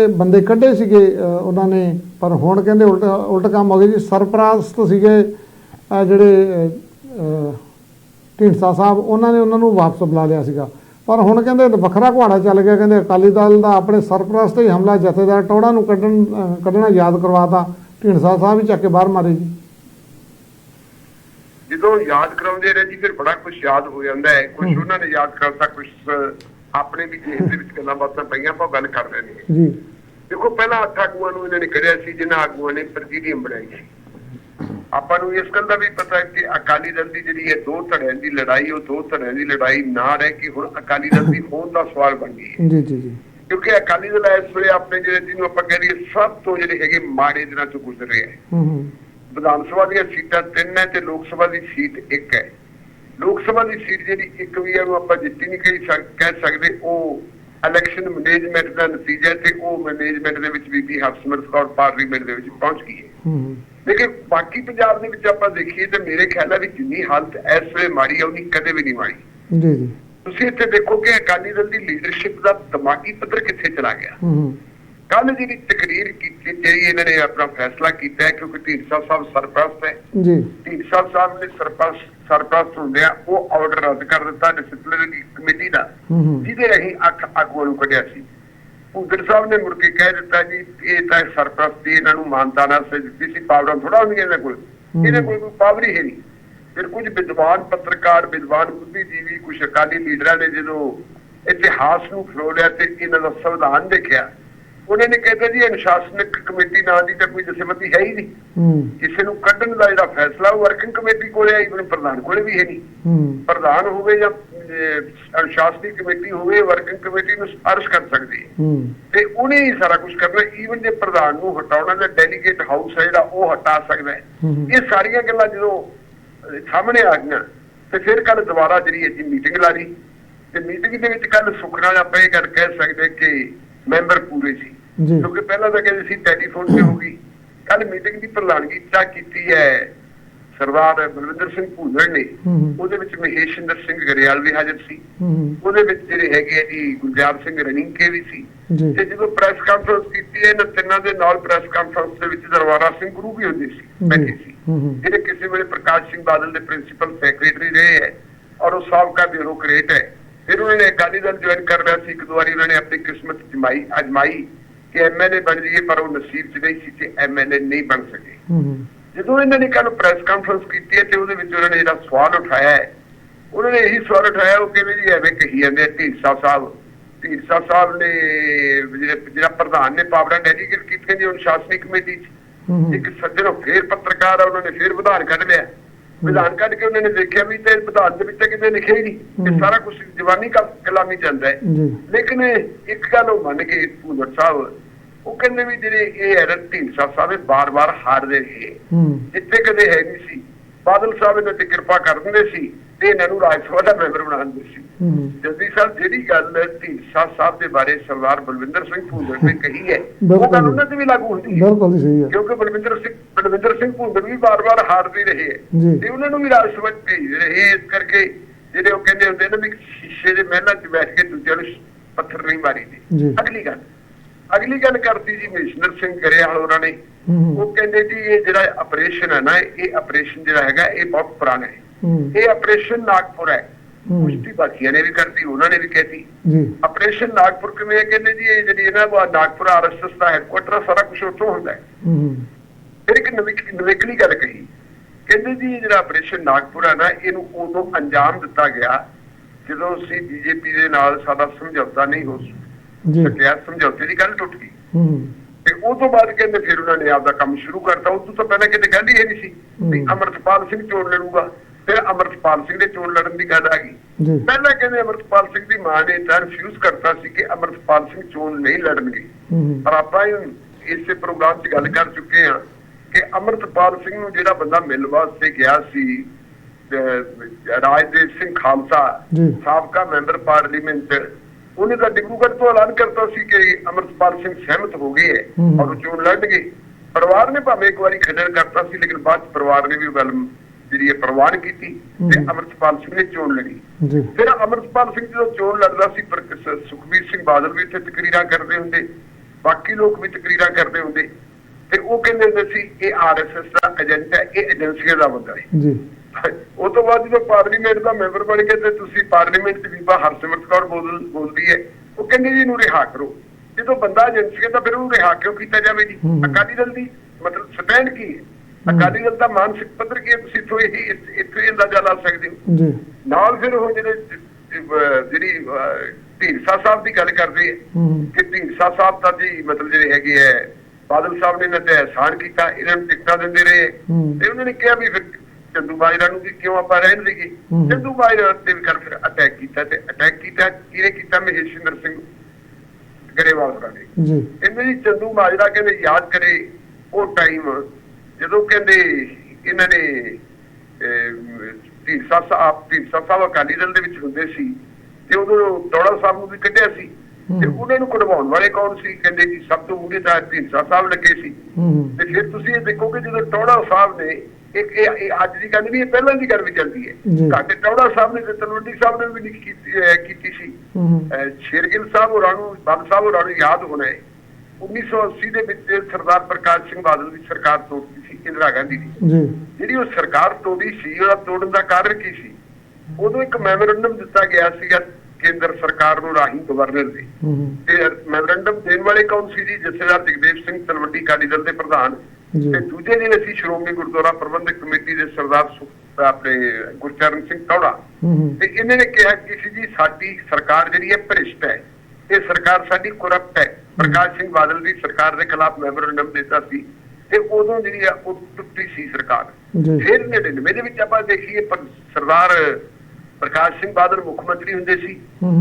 ਕਹਿੰਦੇ ਬੰਦੇ ਕੱਢੇ ਸੀਗੇ ਉਹਨਾਂ ਨੇ ਪਰ ਹੁਣ ਕਹਿੰਦੇ ਉਲਟ ਉਲਟ ਕੰਮ ਹੋ ਗਿਆ ਜੀ। ਸਰਪ੍ਰਸਤ ਸੀਗੇ ਜਿਹੜੇ ਢੀਂਡਸਾ ਸਾਹਿਬ ਉਹਨਾਂ ਨੇ ਉਹਨਾਂ ਨੂੰ ਵਾਪਸ ਬੁਲਾ ਲਿਆ ਸੀਗਾ। ਪਰ ਹੁਣ ਕਹਿੰਦੇ ਵੱਖਰਾ ਘੁਆੜਾ ਚੱਲ ਗਿਆ ਕਹਿੰਦੇ ਅਕਾਲੀ ਦਲ ਦਾ ਆਪਣੇ ਸਰਪ੍ਰਸਤ ਹੀ ਹਮਲਾ ਜਥੇਦਾਰ ਟੌੜਾ ਨੂੰ ਕੱਢਣ ਕੱਢਣਾ ਯਾਦ ਕਰਵਾਤਾ। ਢੀਂਡਸਾ ਸਾਹਿਬ ਹੀ ਚੱਕ ਕੇ ਬਾਹਰ ਮਾਰੇ ਜੀ। ਜਦੋਂ ਯਾਦ ਕਰਾਉਂਦੇ ਰਹੇ ਜੀ ਫਿਰ ਬੜਾ ਕੁਝ ਯਾਦ ਹੋ ਜਾਂਦਾ ਹੈ। ਕੁਝ ਉਹਨਾਂ ਨੇ ਯਾਦ ਕਰਤਾ ਕੁਝ ਆਪਣੇ ਵੀ ਜੇਬ ਦੇ ਵਿੱਚ ਗੱਲਾਂ ਬਾਤਾਂ ਪਈਆਂ ਆਪਾਂ ਗੱਲ ਕਰ ਨੇ ਜੀ। ਦੇਖੋ ਪਹਿਲਾਂ ਅੱਠ ਆਗੂਆਂ ਨੂੰ ਇਹਨਾਂ ਨੇ ਕਰਿਆ ਸੀ ਜਿਨ੍ਹਾਂ ਆਗੂਆਂ ਨੇ ਪ੍ਰੈਜ਼ੀਡੀਅਮ ਬਣਾਈ ਸੀ। ਆਪਾਂ ਨੂੰ ਇਸ ਗੱਲ ਦਾ ਵੀ ਪਤਾ ਹੈ ਕਿ ਅਕਾਲੀ ਦਲ ਦੀ ਜਿਹੜੀ ਹੈ ਦੋ ਧੜਿਆਂ ਦੀ ਲੜਾਈ ਉਹ ਦੋ ਧੜਿਆਂ ਦੀ ਲੜਾਈ ਨਾ ਰਹਿ ਕੇ ਹੁਣ ਅਕਾਲੀ ਦਲ ਦੀ ਹੋਂਦ ਦਾ ਸਵਾਲ ਬਣ ਗਈ ਹੈ। ਜੀ ਜੀ ਜੀ। ਕਿਉਂਕਿ ਅਕਾਲੀ ਦਲ ਇਸ ਵੇਲੇ ਆਪਣੇ ਜਿਹੜੇ ਜਿਹਨੂੰ ਆਪਾਂ ਕਹਿ ਲਈਏ ਸਭ ਤੋਂ ਜਿਹੜੇ ਹੈਗੇ ਮਾੜੇ ਦਿਨਾਂ ਤੋਂ ਗੁਜ਼ਰ ਰਿਹਾ ਹੈ। ਹੂੰ ਹੂੰ। ਵਿਧਾਨ ਸਭਾ ਦੀਆਂ ਸੀਟਾਂ ਤਿੰਨ ਹੈ ਤੇ ਲੋਕ ਸਭਾ ਦੀ ਸੀਟ ਇੱਕ ਹੈ। ਲੋਕ ਸਭਾ ਦੀ ਸੀਟ ਜਿਹੜੀ ਇੱਕ ਵੀ ਹੈ ਉਹ ਆਪਾਂ ਜਿੱਤੀ ਨਹੀਂ ਕਹੀ ਕਹਿ ਸਕਦੇ ਉਹ ਇਲੈਕਸ਼ਨ ਮੈਨੇਜਮੈਂਟ ਦਾ ਨਤੀਜਾ ਤੇ ਉਹ ਮੈਨੇਜਮੈਂਟ ਦੇ ਵਿੱਚ ਬੀਬੀ ਹਰਸਿਮਰਤ ਕੌਰ ਪਾਰਲੀਮੈਂਟ ਦੇ ਵਿੱਚ ਪਹੁੰਚ ਗਈ ਹੈ। ਲੇਕਿਨ ਬਾਕੀ ਪੰਜਾਬ ਦੇ ਵਿੱਚ ਆਪਾਂ ਦੇਖੀਏ ਤੇ ਮੇਰੇ ਖਿਆਲ ਹੈ ਵੀ ਜਿੰਨੀ ਹਾਲਤ ਇਸ ਵੇਲੇ ਮਾੜੀ ਹੈ ਉਨੀ ਕਦੇ ਵੀ ਨਹੀਂ ਮਾੜੀ। ਜੀ ਜੀ। ਤੁਸੀਂ ਇੱਥੇ ਦੇਖੋ ਕਿ ਅਕਾਲੀ ਦਲ ਦੀ ਲੀਡਰਸ਼ਿਪ ਦਾ ਦਿਮਾਗੀ ਪੱਧਰ ਕਿੱਥੇ ਚਲਾ ਗਿਆ। ਕੱਲ ਜਿਹੜੀ ਤਕਰੀਰ ਕੀਤੀ ਜਿਹੜੀ ਇਹਨਾਂ ਨੇ ਆਪਣਾ ਫੈਸਲਾ ਕੀਤਾ ਕਿਉਂਕਿ ਢੀਂਡਸਾ ਸਾਹਿਬ ਸਰਪ੍ਰਸਤ ਹੈ। ਜੀ। ਢੀਂਡਸਾ ਸਾਹਿਬ ਨੇ ਸਰਪ੍ਰਸਤ ਸਰਪ੍ਰਸਤ ਹੁੰਦੇ ਆ ਉਹ ਆਰਡਰ ਰੱਦ ਕਰ ਦਿੱਤਾ ਡਿਸਪਲਿਨਰੀ ਕਮੇਟੀ ਦਾ ਜਿਹਦੇ ਰਹੀ ਅੱਖ ਆਗੂਆਂ ਨੂੰ ਕੱਢਿਆ ਸੀ। ਉਧਰ ਸਾਹਿਬ ਨੇ ਮੁੜ ਕੇ ਕਹਿ ਦਿੱਤਾ ਜੀ ਇਹ ਤਾਂ ਸਰਪ੍ਰਸਤ ਦੀ ਇਹਨਾਂ ਨੂੰ ਮਾਨਤਾ ਨਾਲ ਸੇ ਦਿੱਤੀ ਸੀ ਪਾਵਰਾਂ ਥੋੜਾ ਹੁੰਦੀਆਂ ਇਹਨਾਂ ਕੋਲ। ਇਹਨਾਂ ਕੋਲ ਕੋਈ ਪਾਵਰ ਹੀ ਹੈ ਨਹੀਂ। ਫਿਰ ਕੁਝ ਵਿਦਵਾਨ ਪੱਤਰਕਾਰ ਵਿਦਵਾਨ ਬੁੱਧੀਜੀਵੀ ਕੁਝ ਅਕਾਲੀ ਲੀਡਰਾਂ ਨੇ ਜਦੋਂ ਇਤਿਹਾਸ ਨੂੰ ਫਰੋਲਿਆ ਤੇ ਇਹਨਾਂ ਦਾ ਸੰਵਿਧਾਨ ਦੇਖਿਆ ਉਹਨਾਂ ਨੇ ਕਹਿੰਦੇ ਜੀ ਅਨੁਸ਼ਾਸਨਿਕ ਕਮੇਟੀ ਨਾਂ ਦੀ ਤਾਂ ਕੋਈ ਜਥੇਬੰਦੀ ਹੈ ਹੀ ਨਹੀਂ। ਕਿਸੇ ਨੂੰ ਕੱਢਣ ਦਾ ਜਿਹੜਾ ਫੈਸਲਾ ਉਹ ਵਰਕਿੰਗ ਕਮੇਟੀ ਕੋਲੇ ਆਈ ਪਰ ਪ੍ਰਧਾਨ ਕੋਲੇ ਵੀ ਹੈ ਨਹੀਂ। ਪ੍ਰਧਾਨ ਹੋਵੇ ਜਾਂ ਅਹ, ਅਨੁਸ਼ਾਸਨੀ ਕਮੇਟੀ ਹੋਵੇ ਵਰਕਿੰਗ ਕਮੇਟੀ ਨੂੰ ਸਿਫਾਰਿਸ਼ ਕਰ ਸਕਦੀ ਹੈ। ਤੇ ਉਹਨੇ ਹੀ ਸਾਰਾ ਕੁਝ ਕਰਨਾ ਈਵਨ ਜੇ ਪ੍ਰਧਾਨ ਨੂੰ ਹਟਾਉਣਾ ਤਾਂ ਡੈਲੀਗੇਟ ਹਾਊਸ ਹੈ ਜਿਹੜਾ ਉਹ ਹਟਾ ਸਕਦਾ ਹੈ। ਇਹ ਸਾਰੀਆਂ ਗੱਲਾਂ ਜਦੋਂ ਸਾਹਮਣੇ ਆ ਗਈਆਂ ਤੇ ਫਿਰ ਕੱਲ ਦੁਬਾਰਾ ਜਿਹੜੀ ਹੈ ਜੀ ਮੀਟਿੰਗ ਲਾ ਲਈ। ਤੇ ਮੀਟਿੰਗ ਦੇ ਵਿੱਚ ਕੱਲ ਸੁਖਨਾ ਆਪਾਂ ਇਹ ਗੱਲ ਕਹਿ ਸਕਦੇ ਕਿ ਮੈਂਬਰ ਪੂਰੇ ਸੀ। ਜੀ ਕਿਉਂਕਿ ਪਹਿਲਾਂ ਤਾਂ ਕਹਿੰਦੇ ਸੀ ਟੈਲੀਫੋਨ ਤੇ ਹੋਗੀ ਕੱਲ ਮੀਟਿੰਗ ਦੀ ਪ੍ਰਧਾਨਗੀ ਚਾ ਕੀਤੀ ਹੈ ਸਰਦਾਰ ਬਲਵਿੰਦਰ ਸਿੰਘ ਭੂਲਰ ਨੇ। ਉਹਦੇ ਵਿੱਚ ਮਹੇਸ਼ਿੰਦਰ ਸਿੰਘ ਗਰੇਵਾਲ ਵੀ ਹਾਜ਼ਰ ਸੀ। ਉਹਦੇ ਵਿੱਚ ਜਿਹੜੇ ਹੈਗੇ ਜੀ ਗੁਲਜ਼ਾਰ ਸਿੰਘ ਰਣੀਕੇ ਵੀ ਸੀ। ਤੇ ਜਦੋਂ ਪ੍ਰੈਸ ਕਾਨਫਰੰਸ ਕੀਤੀ ਹੈ ਇਹਨਾਂ ਤਿੰਨਾਂ ਦੇ ਨਾਲ ਪ੍ਰੈਸ ਕਾਨਫਰੰਸ ਦੇ ਵਿੱਚ ਦਰਬਾਰਾ ਸਿੰਘ ਗੁਰੂ ਵੀ ਹੁੰਦੇ ਸੀ ਬੈਠੇ ਸੀ। ਜਿਹੜੇ ਕਿਸੇ ਵੇਲੇ ਪ੍ਰਕਾਸ਼ ਸਿੰਘ ਬਾਦਲ ਦੇ ਪ੍ਰਿੰਸੀਪਲ ਸੈਕਟਰੀ ਰਹੇ ਹੈ ਔਰ ਉਹ ਸਾਬਕਾ ਬਿਊਰੋਕਰੇਟ ਹੈ। ਫਿਰ ਉਹਨਾਂ ਨੇ ਅਕਾਲੀ ਦਲ ਜੁਆਇਨ ਕਰ ਲਿਆ ਸੀ। ਇੱਕ ਦੋ ਵਾਰੀ ਉਹਨਾਂ ਨੇ ਆਪਣੀ ਕਿਸਮਤ ਜਮਾਈ ਅਜਮਾਈ। ਕਿ ਐਮਐਲਏ ਬਣ ਜਾਈਏ ਪਰ ਉਹ ਨਸੀਬ 'ਚ ਨਹੀਂ ਸੀ ਤੇ ਐਮਐਲਏ ਨਹੀਂ ਬਣ ਸਕੇ। ਜਦੋਂ ਇਹਨਾਂ ਨੇ ਕੱਲ ਪ੍ਰੈਸ ਕਾਨਫਰੰਸ ਕੀਤੀ ਹੈ ਤੇ ਉਹਦੇ ਵਿੱਚ ਉਹਨਾਂ ਨੇ ਜਿਹੜਾ ਸਵਾਲ ਉਠਾਇਆ ਹੈ ਉਹਨਾਂ ਨੇ ਇਹੀ ਸਵਾਲ ਉਠਾਇਆ ਉਹ ਕਿਵੇਂ ਜੀ ਐਵੇਂ ਕਹੀ ਜਾਂਦੇ ਆ ਢੀਂਡਸਾ ਸਾਹਿਬ। ਢੀਂਡਸਾ ਸਾਹਿਬ ਨੇ ਜਿਹੜੇ ਪ੍ਰਧਾਨ ਨੇ ਪਾਵਰਾਂ ਡੈਲੀਗੇਟ ਕੀਤੀਆਂ ਜੀ ਅਨੁਸ਼ਾਸਨੀ ਕਮੇਟੀ 'ਚ। ਇੱਕ ਸੱਜਣ ਫੇਰ ਪੱਤਰਕਾਰ ਆ ਉਹਨਾਂ ਨੇ ਫੇਰ ਵਿਧਾਨ ਕੱਢ ਲਿਆ। ਵਿਧਾਨ ਕੱਢ ਕੇ ਉਹਨਾਂ ਨੇ ਦੇਖਿਆ ਵੀ ਤੇ ਵਿਧਾਨ ਦੇ ਵਿੱਚ ਤਾਂ ਕਿਤੇ ਲਿਖਿਆ ਹੀ ਨਹੀਂ ਇਹ। ਸਾਰਾ ਕੁਝ ਜਵਾਨੀ ਕਲ- ਕਲਾਮੀ ਚੱਲਦਾ ਹੈ। ਲੇਕਿਨ ਇੱਕ ਗੱਲ ਉਹ ਮੰਨ ਗਏ ਭੂਲਰ ਸਾਹਿਬ ਉਹ ਕਹਿੰਦੇ ਵੀ ਜਿਹੜੇ ਇਹ ਐਰਰ ਢੀਂਡਸਾ ਸਾਹਿਬ ਬਾਰ-ਬਾਰ ਹਾਰਦੇ ਰਹੇ। ਜਿੱਥੇ ਕਦੇ ਹੈ ਨਹੀਂ ਸੀ। ਬਾਦਲ ਸਾਹਿਬ ਇਹਨਾਂ ਤੇ ਕਿਰਪਾ ਕਰ ਦਿੰਦੇ ਸੀ। ਤੇ ਇਹਨਾਂ ਨੂੰ ਰਾਜ ਸਭਾ ਦਾ ਮੈਂਬਰ ਬਣਾ ਦਿੰਦੇ ਸੀ। ਹੂੰ। ਜਲਦੀ ਸਾਹਿਬ ਜਿਹੜੀ ਗੱਲ ਢੀਂਡਸਾ ਸਾਹਿਬ ਦੇ ਬਾਰੇ ਸਰਦਾਰ ਬਲਵਿੰਦਰ ਸਿੰਘ ਭੂਲਰ ਨੇ ਕਹੀ ਹੈ ਉਹ। ਗੱਲ ਉਹਨਾਂ ਤੇ ਵੀ ਲਾਗੂ ਹੁੰਦੀ ਹੈ। ਬਿਲਕੁਲ ਸਹੀ ਹੈ। ਕਿਉਂਕਿ ਬਲਵਿੰਦਰ ਸਿੰਘ ਬਲਵਿੰਦਰ ਸਿੰਘ ਭੁੰਦਰ ਵੀ ਬਾਰ-ਬਾਰ ਹਾਰਦੇ ਰਹੇ। ਤੇ ਉਹਨਾਂ ਨੂੰ ਵੀ ਰਾਜ ਸਭਾ ਭੇਜ ਰਹੇ ਇਸ ਕਰਕੇ ਜਿਹੜੇ ਉਹ ਕਹਿੰਦੇ ਹੁੰਦੇ ਨੇ ਵੀ ਸ਼ੀਸ਼ੇ ਦੇ ਮਹਿਲਾਂ 'ਚ ਬੈਠ ਕੇ ਦੂਜਿਆਂ ਨੂੰ ਪੱਥਰ ਨਹੀਂ ਮਾਰੀ ਜੀ। ਦੀ ਅਗਲੀ ਗੱਲ ਅਗਲੀ ਗੱਲ ਕਰਤੀ ਜੀ ਮਿਸ਼ਨਰ ਸਿੰਘ ਗਰੇਵਾਲ ਉਹਨਾਂ ਨੇ। ਉਹ ਕਹਿੰਦੇ ਜੀ ਇਹ ਜਿਹੜਾ ਆਪਰੇਸ਼ਨ ਹੈ ਨਾ ਇਹ ਆਪਰੇਸ਼ਨ ਜਿਹੜਾ ਹੈਗਾ ਇਹ ਬਹੁਤ ਪੁਰਾਣਾ ਹੂੰ। ਇਹ ਆਪਰੇਸ਼ਨ ਨਾਗਪੁਰ ਹੈ। ਕੁਸ਼ਤੀ ਬਾਕੀਆਂ ਨੇ ਵੀ ਕਰਤੀ ਉਹਨਾਂ ਨੇ ਵੀ ਕਹਿਤੀ। ਜੀ। ਆਪਰੇਸ਼ਨ ਨਾਗਪੁਰ ਕਿਵੇਂ? ਕਹਿੰਦੇ ਜੀ ਇਹ ਜਿਹੜੀ ਇਹਨਾਂ ਦਾ ਨਾਗਪੁਰ ਆਰਐਸਐਸ ਦਾ ਹੈਡਕੁਆਟਰ ਸਾਰਾ ਕੁਝ ਉੱਥੋਂ ਹੁੰਦਾ ਹੈ। ਫਿਰ ਇੱਕ ਨਵੀਂ- ਨਵੇਕਲੀ ਗੱਲ ਕਹੀ। ਕਹਿੰਦੇ ਜੀ ਜਿਹੜਾ ਆਪਰੇਸ਼ਨ ਨਾਗਪੁਰ ਹੈ ਨਾ ਇਹਨੂੰ ਉਦੋਂ ਅੰਜਾਮ ਦਿੱਤਾ ਗਿਆ ਜਦੋਂ ਅਸੀਂ ਬੀਜੇਪੀ ਦੇ ਨਾਲ ਸਾਡਾ ਸਮਝੌਤਾ ਨਹੀਂ ਹੋ ਜੀ। ਸਕਿਆ ਸਮਝੌਤੇ ਦੀ ਗੱਲ ਟੁੱਟ ਗਈ। ਹੂੰ। ਤੇ ਉਹ ਤੋਂ ਬਾਅਦ ਕਹਿੰਦੇ ਫਿਰ ਉਹਨਾਂ ਨੇ ਆਪਦਾ ਕੰਮ ਸ਼ੁਰੂ ਕਰਤਾ। ਉਸ ਤੋਂ ਪਹਿਲਾਂ ਕਿਤੇ ਗੱਲ ਹੀ ਇਹ ਨਹੀਂ ਸੀ ਵੀ। ਅਮਰਤਪਾਲ ਸਿੰਘ ਚੋਣ ਲੜੂਗਾ। ਫਿਰ ਅਮਰਤਪਾਲ ਸਿੰਘ ਦੇ ਚੋਣ ਲੜਨ ਦੀ ਗੱਲ ਆ ਗਈ। ਪਹਿਲਾਂ ਕਹਿੰਦੇ ਅਮਰਤਪਾਲ ਸਿੰਘ ਦੀ ਮਾਂ ਨੇ ਤਾਂ ਰਿਫਿਊਜ਼ ਕਰਤਾ ਸੀ ਕਿ ਅਮਰਤਪਾਲ ਸਿੰਘ ਚੋਣ ਨਹੀਂ ਲੜਨਗੇ। ਪਰ ਆਪਾਂ ਇਸੇ ਪ੍ਰੋਗਰਾਮ 'ਚ ਗੱਲ ਕਰ ਚੁੱਕੇ ਹਾਂ ਕਿ ਅਮਰਤਪਾਲ ਸਿੰਘ ਨੂੰ ਜਿਹੜਾ ਬੰਦਾ ਮਿਲ ਵਾਸਤੇ ਗਿਆ ਸੀ ਰਾਜਦੇਵ ਸਿੰਘ ਖਾਲਸਾ। ਸਾਬਕਾ ਮੈਂਬਰ ਪਾਰਲੀਮੈਂਟ ਉਹਨੇ ਤਾਂ ਡਿਬਰੂਗੜ੍ਹ ਤੋਂ ਐਲਾਨ ਕਰਤਾ ਸੀ ਕਿ ਅਮਰਤਪਾਲ ਸਿੰਘ ਸਹਿਮਤ ਹੋ ਗਏ ਹੈ। ਔਰ ਉਹ ਚੋਣ ਲੜਨਗੇ। ਪਰਿਵਾਰ ਨੇ ਭਾਵੇਂ ਇੱਕ ਵਾਰੀ ਖੰਡਨ ਕਰਤਾ ਸੀ ਲੇਕਿਨ ਬਾਅਦ 'ਚ ਪਰਿਵਾਰ ਨੇ ਵੀ ਗੱਲ ਜਿਹੜੀ ਹੈ ਪ੍ਰਵਾਨ ਕੀਤੀ ਤੇ। ਅਮਰਤਪਾਲ ਸਿੰਘ ਨੇ ਚੋਣ ਲੜੀ। ਜੀ। ਫਿਰ ਅਮਰਤਪਾਲ ਸਿੰਘ ਜਦੋਂ ਚੋਣ ਲੜਦਾ ਸੀ ਪਰ ਸੁਖਬੀਰ ਸਿੰਘ ਬਾਦਲ ਵੀ ਇੱਥੇ ਤਕਰੀਰਾਂ ਕਰਦੇ ਹੁੰਦੇ ਬਾਕੀ ਲੋਕ ਵੀ ਤਕਰੀਰਾਂ ਕਰਦੇ ਹੁੰਦੇ ਤੇ ਉਹ ਕਹਿੰਦੇ ਹੁੰਦੇ ਸੀ ਇਹ ਆਰਐਸਐਸ ਦਾ ਏਜੰਟ ਹੈ ਇਹ ਏਜੰਸੀਆਂ ਦਾ ਬੰਦਾ ਹੈ। ਜੀ। ਉਹ ਤੋਂ ਬਾਅਦ ਜਦੋਂ ਪਾਰਲੀਮੈਂਟ ਦਾ ਮੈਂਬਰ ਬਣ ਕੇ ਤੇ ਤੁਸੀਂ ਪਾਰਲੀਮੈਂਟ 'ਚ ਬੀਬਾ ਹਰਸਿਮਰਤ ਕੌਰ ਬੋਲ ਬੋਲਦੀ ਹੈ ਉਹ ਕਹਿੰਦੇ ਜੀ ਇਹਨੂੰ ਰਿਹਾ ਕਰੋ। ਜਦੋਂ ਬੰਦਾ ਏਜੰਸੀ ਤਾਂ ਫਿਰ ਉਹਨੂੰ ਰਿਹਾ ਕਿਉਂ ਕੀਤਾ ਜਾਵੇ ਜੀ। ਅਕਾਲੀ ਦਲ ਦੀ ਮਤਲਬ ਸਟੈਂਡ ਕੀ ਹੈ? ਅਕਾਲੀ ਦਲ ਦਾ ਮਾਨਸਿਕ ਪੱਧਰ ਕੀ ਹੈ? ਤੁਸੀਂ ਇੱਥੋਂ ਇਹ ਇੱਥੋਂ ਹੀ ਅੰਦਾਜ਼ਾ ਲਾ ਸਕਦੇ ਹੋ। ਜੀ। ਨਾਲ ਫਿਰ ਉਹ ਜਿਹੜੇ ਜਿਹੜੀ ਢੀਂਡਸਾ ਸਾਹਿਬ ਦੀ ਗੱਲ ਕਰਦੇ ਕਿ ਢੀਂਡਸਾ ਸਾਹਿਬ ਤਾਂ ਜੀ ਮਤਲਬ ਜਿਹੜੇ ਹੈਗੇ ਹੈ ਬਾਦਲ ਸਾਹਿਬ ਨੇ ਇਹਨਾਂ ਤੇ ਅਹਿਸਾਨ ਕੀਤਾ ਇਹਨਾਂ ਨੂੰ ਟਿਕਟਾਂ ਦਿੰਦੇ ਰਹੇ। ਤੇ ਉਹਨਾਂ ਨੇ ਕਿਹਾ ਵੀ ਫਿਰ ਚੰਦੂ ਬਾਜਰਾ ਨੂੰ ਵੀ ਕਿਉਂ ਆਪਾਂ ਰਹਿਣ ਹੂੰ। ਚੰਦੂ ਬਾਜਰਾ ਤੇ ਵੀ ਕਰ ਫਿਰ ਅਟੈਕ ਕੀਤਾ ਤੇ ਅਟੈਕ ਕੀਤਾ ਕਿਹਨੇ ਕੀਤਾ? ਮਹੇਸ਼ਿੰਦਰ ਸਿੰਘ ਗਰੇਵਾਲ ਨੇ। ਜੀ। ਜੀ ਚੰਦੂ ਮਾਜਰਾ ਕਹਿੰਦੇ ਯਾਦ ਕਰੇ ਉਹ ਟਾਈਮ ਜਦੋਂ ਕਹਿੰਦੇ ਇਹਨਾਂ ਨੇ ਢੀਂਡਸਾ ਸਾਹਿਬ ਢੀਂਡਸਾ ਸਾਹਿਬ ਅਕਾਲੀ ਦਲ ਦੇ ਵਿੱਚ ਹੁੰਦੇ ਸੀ ਤੇ ਉਦੋਂ ਟੋੜਾ ਸਾਹਿਬ ਨੂੰ ਵੀ ਕੱਢਿਆ ਸੀ। ਤੇ। ਉਹਨਾਂ ਨੂੰ ਕਢਵਾਉਣ ਵਾਲੇ ਕੌਣ ਸੀ? ਕਹਿੰਦੇ ਜੀ ਸਭ ਤੋਂ ਮੂਹਰੇ ਤਾਂ ਢੀਂਡਸਾ ਸਾਹਿਬ ਲੱਗੇ ਸੀ। ਤੇ ਫਿਰ ਤੁਸੀਂ ਇਹ ਦੇਖੋਗੇ ਜਦੋਂ ਟੋੜਾ ਸਾਹਿਬ ਨੇ ਇੱਕ ਇਹ ਅੱਜ ਦੀ ਗੱਲ ਨਹੀਂ ਇਹ ਪਹਿਲਾਂ ਦੀ ਗੱਲ ਵੀ ਚੱਲਦੀ ਹੈ। ਸਾਡੇ ਟੋੜਾ ਸਾਹਿਬ ਨੇ ਤੇ ਤਲਵੰਡੀ ਸਾਹਿਬ ਨੇ ਵੀ ਨਹੀਂ ਕੀਤੀ ਸੀ। ਸ਼ੇਰਗਿੱਲ ਸਾਹਿਬ ਹੋਰਾਂ ਨੂੰ ਬੰਦ ਸਾਹਿਬ ਹੋਰਾਂ ਨੂੰ ਯਾਦ ਹੋਣਾ ਹੈ। 1980 ਦੇ ਵਿੱਚ ਸਰਦਾਰ ਪ੍ਰਕਾਸ਼ ਸਿੰਘ ਬਾਦਲ ਦੀ ਸਰਕਾਰ ਤੋੜਦੀ ਸੀ ਇੰਦਰਾ ਗਾਂਧੀ ਦੀ। ਜੀ। ਜਿਹੜੀ ਉਹ ਸਰਕਾਰ ਤੋੜੀ ਸੀ ਉਹਦਾ ਤੋੜਨ ਦਾ ਕਾਰਨ ਕੀ ਸੀ? ਉਦੋਂ ਇੱਕ ਮੈਮੋਰੰਡਮ ਦਿੱਤਾ ਗਿਆ ਸੀਗਾ ਕੇਂਦਰ ਸਰਕਾਰ ਨੂੰ ਰਾਹੀਂ ਗਵਰਨਰ ਦੇ। ਤੇ ਮੈਮੋਰੰਡਮ ਦੇਣ ਵਾਲੇ ਕੌਣ ਸੀ ਜੀ? ਜਥੇਦਾਰ ਜਗਦੇਵ ਸਿੰਘ ਤਲਵੰਡੀ ਅਕਾਲੀ ਦਲ ਦੇ ਪ੍ਰਧਾਨ। ਤੇ ਦੂਜੇ ਦਿਨ ਅਸੀਂ ਸ਼੍ਰੋਮਣੀ ਗੁਰਦੁਆਰਾ ਪ੍ਰਬੰਧਕ ਕਮੇਟੀ ਦੇ ਸਰਦਾਰ ਆਪਣੇ ਗੁਰਚਰਨ ਸਿੰਘ ਟੌੜਾ ਤੇ ਇਹਨਾਂ ਨੇ ਕਿਹਾ ਕਿ ਸੀ ਜੀ ਸਾਡੀ ਸਰਕਾਰ ਜਿਹੜੀ ਹੈ ਭ੍ਰਿਸ਼ਟ ਹੈ। ਇਹ ਸਰਕਾਰ ਸਾਡੀ ਕਰਪਟ ਹੈ। ਪ੍ਰਕਾਸ਼ ਸਿੰਘ ਬਾਦਲ ਦੀ ਸਰਕਾਰ ਦੇ ਖਿਲਾਫ ਮੈਮੋਰੰਡਮ ਦਿੱਤਾ ਸੀ। ਤੇ ਉਦੋਂ ਜਿਹੜੀ ਆ ਉਹ ਟੁੱਟੀ ਸੀ ਸਰਕਾਰ। ਫਿਰ 99 ਦੇ ਵਿੱਚ ਆਪਾਂ ਦੇਖੀਏ ਸਰਦਾਰ ਪ੍ਰਕਾਸ਼ ਸਿੰਘ ਬਾਦਲ ਮੁੱਖ ਮੰਤਰੀ ਹੁੰਦੇ ਸੀ।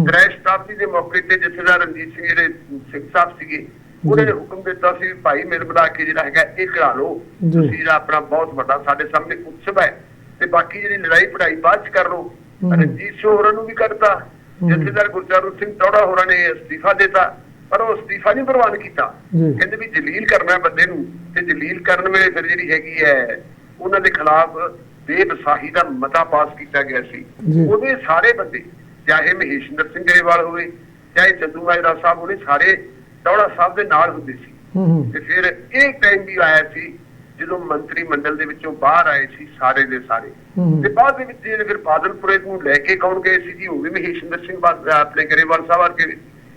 ਗ੍ਰਹਿ ਸ਼ਤਾਬਦੀ ਦੇ ਮੌਕੇ ਤੇ ਜਥੇਦਾਰ ਰਣਜੀਤ ਸਿੰਘ ਜਿਹੜੇ ਸਿੰਘ ਸਾਹਿਬ ਸੀਗੇ ਉਹਨਾਂ ਨੇ ਹੁਕਮ ਦਿੱਤਾ ਸੀ ਭਾਈ ਮਿਲ ਮਿਲਾ ਕੇ ਜਿਹੜਾ ਹੈਗਾ ਇਹ ਕਰਾ ਲਓ। ਤੁਸੀਂ ਜਿਹੜਾ ਆਪਣਾ ਬਹੁਤ ਵੱਡਾ ਸਾਡੇ ਸਾਹਮਣੇ ਉਤਸਵ ਹੈ। ਤੇ ਬਾਕੀ ਜਿਹੜੀ ਲੜਾਈ ਪੜਾਈ ਬਾਅਦ ਚ ਕਰ ਲਓ। ਰਣਜੀਤ ਸਿੰਘ ਹੋਰਾਂ ਨੂੰ ਵੀ ਕਰਤਾ ਹੂੰ। ਜਥੇਦਾਰ ਗੁਰਚਰਨ ਸਿੰਘ ਟੌੜਾ ਹੋਰਾਂ ਨੇ ਅਸਤੀਫਾ ਦਿੱਤਾ। ਪਰ ਉਹ ਅਸਤੀਫਾ ਨਹੀਂ ਪ੍ਰਵਾਨ ਕੀਤਾ। ਜੀ। ਕਹਿੰਦੇ ਵੀ ਜਲੀਲ ਕਰਨਾ ਹੈ ਬੰਦੇ ਨੂੰ। ਤੇ ਜਲੀਲ ਕਰਨ ਵੇਲੇ ਫਿਰ ਜਿਹੜੀ ਹੈਗੀ ਹੈ ਉਹਨਾਂ ਦੇ ਖਿਲਾਫ ਬੇਵਸਾਹੀ ਦਾ ਮਤਾ ਪਾਸ ਕੀਤਾ ਗਿਆ ਸੀ। ਜੀ। ਉਹਦੇ ਸਾਰੇ ਬੰਦੇ ਚਾਹੇ ਮਹੇਸ਼ਿੰਦਰ ਸਿੰਘ ਗਰੇਵਾਲ ਹੋਵੇ ਚਾਹੇ ਚੰਦੂ ਮਾਜਰਾ ਸਾਹਿਬ ਉਹਨੇ ਸਾਰੇ ਟੌੜਾ ਸਾਹਿਬ ਦੇ ਨਾਲ ਹੁੰਦੇ ਸੀ। ਤੇ ਫਿਰ ਇਹ ਟਾਈਮ ਵੀ ਆਇਆ ਸੀ ਜਦੋਂ ਮੰਤਰੀ ਮੰਡਲ ਦੇ ਵਿੱਚੋਂ ਬਾਹਰ ਆਏ ਸੀ ਸਾਰੇ ਦੇ ਸਾਰੇ। ਤੇ ਬਾਅਦ ਦੇ ਵਿੱਚ ਜਿਹੜੇ ਫਿਰ ਬਾਦਲਪੁਰੇ ਨੂੰ ਲੈ ਕੇ ਕੌਣ ਗਏ ਸੀ ਜੀ ਉਹ ਵੀ ਮਹੇਸ਼ਿੰਦਰ ਸਿੰਘ ਬਾਦ ਆਪਣੇ ਗਰੇਵਾਲ ਸਾਹਿਬ ਵਰਗੇ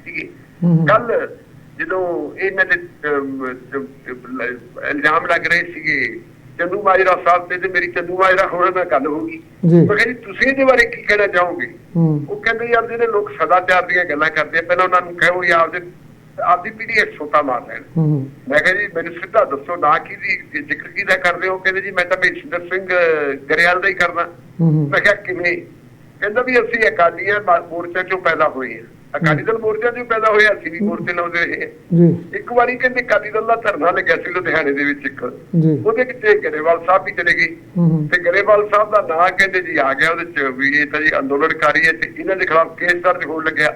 ਸੀਗੇ। ਹੂੰ। ਕੱਲ ਜਦੋਂ ਇਹਨਾਂ ਦੇ ਇਲਜ਼ਾਮ ਲੱਗ ਰਹੇ ਸੀਗੇ ਚੰਦੂ ਮਾਜਰਾ ਸਾਹਿਬ ਤੇ ਤੇ ਮੇਰੀ ਚੰਦੂ ਮਾਜਰਾ ਹੋਰਾਂ ਨਾਲ ਗੱਲ ਹੋ ਗਈ। ਮੈਂ ਕਿਹਾ ਜੀ ਤੁਸੀਂ ਇਹਦੇ ਬਾਰੇ ਕੀ ਕਹਿਣਾ ਚਾਹੋਗੇ? ਉਹ ਕਹਿੰਦੇ ਯਾਰ ਜਿਹੜੇ ਲੋਕ ਸਦਾਚਾਰ ਦੀਆਂ ਗੱਲਾਂ ਕਰਦੇ ਆ। ਪਹਿਲਾਂ ਉਹਨਾਂ ਨੂੰ ਕਹੋ ਯਾਰ ਆਪਦੇ ਆਪਦੀ ਪੀੜ੍ਹੀ ਇੱਕ ਛੋਟਾ ਮਾਰ ਲੈਣ। ਮੈਂ ਕਿਹਾ ਜੀ ਮੈਨੂੰ ਸਿੱਧਾ ਦੱਸੋ ਨਾ ਕੀ ਜੀ ਜ਼ਿਕਰ ਕਿਹਦਾ ਕਰਦੇ ਹੋ? ਕਹਿੰਦੇ ਜੀ ਮੈਂ ਤਾਂ ਮਹੇਸ਼ਿੰਦਰ ਸਿੰਘ ਗਰੇਵਾਲ ਦਾ ਹੀ ਕਰਦਾ। ਮੈਂ ਕਿਹਾ ਕਿਵੇਂ? ਕਹਿੰਦਾ ਵੀ ਅਸੀਂ ਅਕਾਲੀਆਂ ਮੋਰਚਾ ਚੋਂ ਪੈਦਾ ਹੋਏ ਆ ਅਕਾਲੀ ਦਲ ਮੋਰਚਾ ਚੋਂ ਪੈਦਾ ਹੋਏ ਆ, ਅਸੀਂ ਵੀ ਮੋਰਚੇ ਲਾਉਂਦੇ ਰਹੇ। ਜੀ। ਇੱਕ ਵਾਰੀ ਕਹਿੰਦੇ ਅਕਾਲੀ ਦਲ ਦਾ ਧਰਨਾ ਲੱਗਿਆ ਸੀ ਲੁਧਿਆਣੇ ਦੇ ਵਿੱਚ ਇੱਕ। ਜੀ। ਉਹਦੇ ਵਿੱਚ ਇਹ ਗਰੇਵਾਲ ਸਾਹਿਬ ਵੀ ਚਲੇ ਗਏ। ਤੇ ਗਰੇਵਾਲ ਸਾਹਿਬ ਦਾ ਨਾਂ ਕਹਿੰਦੇ ਜੀ ਆ ਗਿਆ ਉਹਦੇ ਚ ਵੀ ਇਹ ਤਾਂ ਜੀ ਅੰਦੋਲਨਕਾਰੀ ਹੈ ਤੇ ਇਹਨਾਂ ਦੇ ਖਿਲਾਫ ਕੇਸ ਦਰਜ ਹੋਣ ਲੱਗਿਆ।